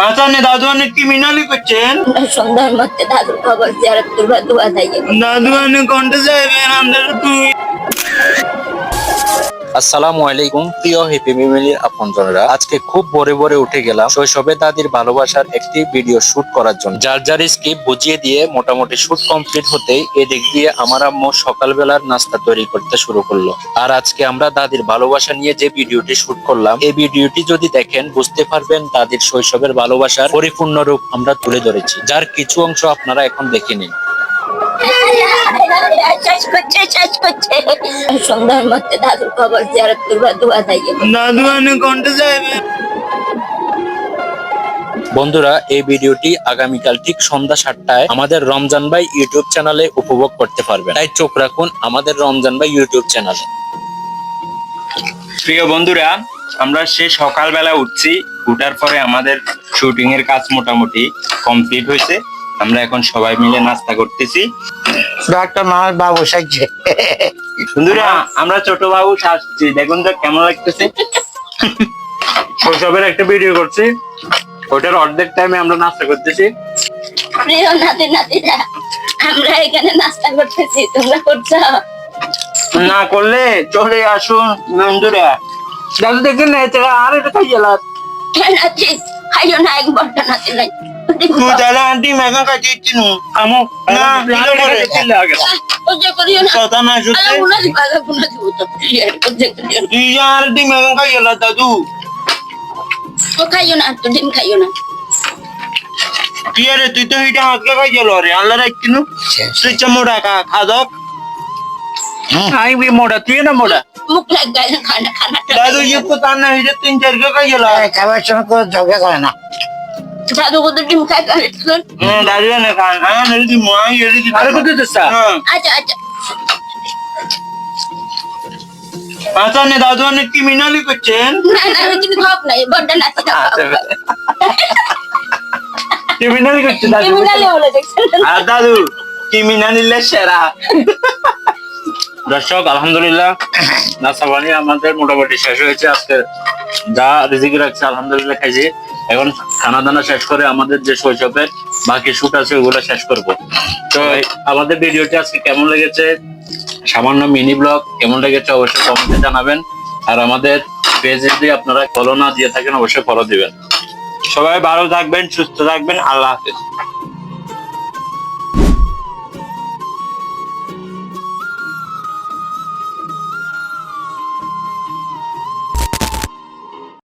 আচ্ছা নে দাদু অনেক ক্রিমিনালি করছেন সন্ধ্যার মধ্যে দাদুর খবর জিয়ারত করবা দোয়া দেয় দাদু অনেক কন্টে যাইবেন আমাদের তুই আসসালামু আলাইকুম, প্রিয় হ্যাপি ফ্যামিলির আপনজনরা। আজকে খুব ভোরে ভোরে উঠে গেলাম শৈশবে দাদির ভালোবাসার একটি ভিডিও শুট করার জন্য। যার যার স্কিপ বুঝিয়ে দিয়ে মোটামুটি শুট কমপ্লিট হতেই এদিক দিয়ে আমার আম্মু সকালবেলার নাস্তা তৈরি করতে শুরু করল। আর আজকে আমরা দাদির ভালোবাসা নিয়ে যে ভিডিওটি শুট করলাম, এই ভিডিওটি যদি দেখেন, বুঝতে পারবেন দাদির শৈশবের ভালোবাসার পরিপূর্ণ রূপ আমরা তুলে ধরেছি। যার কিছু অংশ আপনারা এখন দেখে নিন। সন্ধ্যার মধ্যে দাদুর খবর দোয়া দাদু যাইবেন বন্ধুরা, এই ভিডিওটি আগামীকাল ঠিক সন্ধ্যা সাতটায় আমাদের রমজান ভাই ইউটিউব চ্যানেলে উপভোগ করতে পারবেন। তাই চোখ রাখুন আমাদের রমজান ভাই ইউটিউব চ্যানেলে। প্রিয় বন্ধুরা, আমরা সে সকালবেলা উঠছি। উঠার পরে আমাদের শুটিং এর কাজ মোটামুটি কমপ্লিট হয়েছে। আমরা এখন সবাই মিলে নাস্তা করতেছি। ডাক্তার মামার বাবু সাজছে বন্ধুরা আমরা ছোট বাবু সাজছি। দেখুন তো কেমন লাগতেছে। শৈশবের একটা ভিডিও করছি। ওটার অর্ধেক টাইমে আমরা নাস্তা করতেছি। প্রিয় নাতি নাতিরা আমরা এখানে নাস্তা করতেছি। তোমরা করছ? না করলে চলে আসুন বন্ধুরা। দাদু দেখেন না এটা আর এটা খাই গেলাম নাতি খাইও না এক বড় নাতি নাই। তুই তাহলে আন্টি মেঘা কাটিয়েছি নু Muchas gracias, me hagan cachito. Amo, no, no, no, ইয়ার ডিম এখন খাইও না দাদু ও খাইও না তো ডিম খাইও না পিয়ারে তুই তো এটা হাতকে খাইও লরে আল্লাহ রাখিনু তুই চামড়া খা খা দক খাইবি মোড়া তুই না মোড়া দাদু তিন চার কে খাইও খাবার সময় করে না দাদু হ্যাঁ হ্যাঁ আচ্ছা আচ্ছা আচ্ছা নে অনেক ক্রিমিনালি করছেন না না আমি কিন্তু খাব নাই বড় নাতি ক্রিমিনালি করছে দাদু ক্রিমিনালে বলে দেখছেন আর দাদু ক্রিমিনালিলে সেরা দর্শক আলহামদুলিল্লাহ আমাদের মোটামুটি শেষ হয়েছে আজকে যা রিজিক রাখছে আলহামদুলিল্লাহ খাইছি এখন খানা দানা শেষ করে আমাদের যে শৈশবের বাকি শুট আছে ওগুলো শেষ করব। তো আমাদের ভিডিওটি আজকে কেমন লেগেছে? সামান্য মিনি ব্লগ কেমন লেগেছে অবশ্যই কমেন্টে জানাবেন। আর আমাদের পেজে যদি আপনারা ফলো না দিয়ে থাকেন, অবশ্যই ফলো দিবেন। সবাই ভালো থাকবেন, সুস্থ থাকবেন, আল্লাহ হাফেজ।